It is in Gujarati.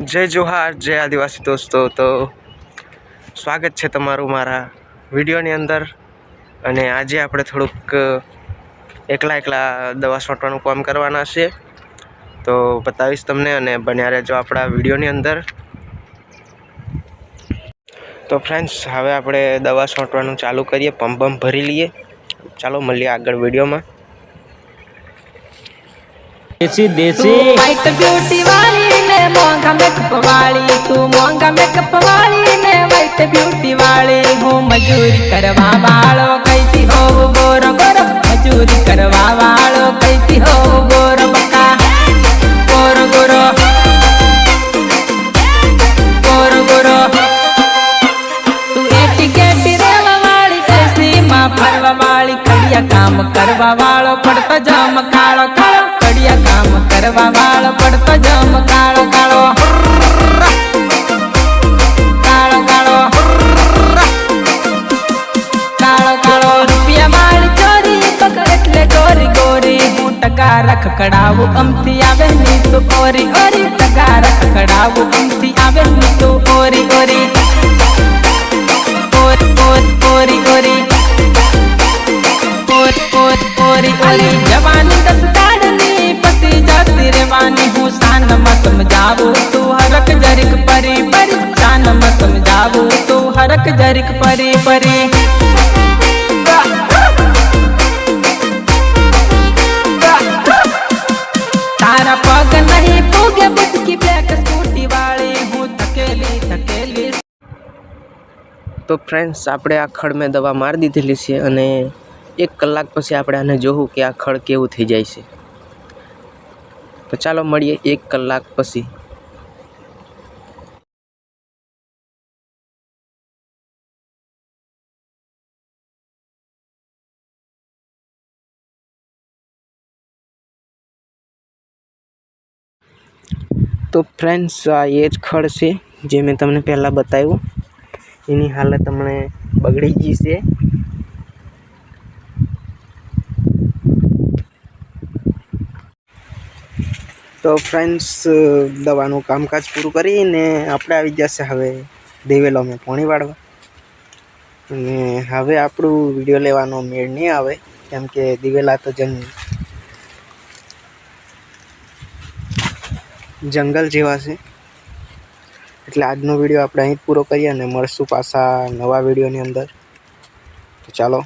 જય જોહાર જય આદિવાસી દોસ્તો. તો સ્વાગત છે તમારું મારા વિડીયોની અંદર. અને આજે આપણે થોડુંક એકલા એકલા દવા છાંટવાનું કામ કરવાના છે તો બતાવીશ તમને અને બન્યા રહેજો આપણા વિડીયોની અંદર. તો ફ્રેન્ડ્સ હવે આપણે દવા છાંટવાનું ચાલુ કરીએ પંપ પંપ ભરી લઈએ. ચાલો મળીએ આગળ વિડીયોમાં. દેશી દેશી. મજૂરી કરવા વાળો કઈથી હોવ ગોરો ગોરો? મજૂરી કરવા વાળો કઈથી હોવ ગોરો બકા? ગોરો ગોરો. ગોરો ગોરો. તું એટી કેટી રેવા વાળી એસી માં ફરવા વાળી કડિયા કામ કરવા વાળો પડતો જમ કાળો કાળો. કડિયા કામ કરવા વાળો પડતો જમ કાળો કાળો. હું ટકા રખ કડાવું અમથી આવે ની તો ઓરી ઓરી ટકા રખ કડાવું અમથી આવે ની તો ઓરી ઓરી ઓર ઓર ઓરી ઓરી જવાની દસ દાડની પતિ જાતી રેવાની હું શાનમાં સમજાવું તું હરક જરીક પરી પરી શાનમાં સમજાવું તું હરક જરીક પરી પરી તો ફ્રેન્ડ્સ આપણે આ ખડ મેં દવા મારી દીધેલી છે અને એક કલાક પછી આપણે આને જોવું કે આ ખડ કેવું થઈ જાય છે. તો ચાલો મળીએ એક કલાક પછી. તો ફ્રેન્ડ્સ આ એ જ ખડ છે જે મેં તમને પહેલાં બતાવ્યું. એની હાલત હમણે બગડી ગઈ છે. તો ફ્રેન્ડ્સ દવાનું કામકાજ પૂરું કરીને આપણે આવી જશે હવે દેવેલો અમે પોણી વાળવા. અને હવે આપણું વીડિયો લેવાનો મેળ નહીં આવે, કેમ કે દિવેલા તો જંગ, જંગલ જેવા છે. એટલે આજનો વીડિયો આપણે અહીં પૂરો કરીએ અને મળશું પાછા નવા વિડીયોની અંદર. તો ચાલો.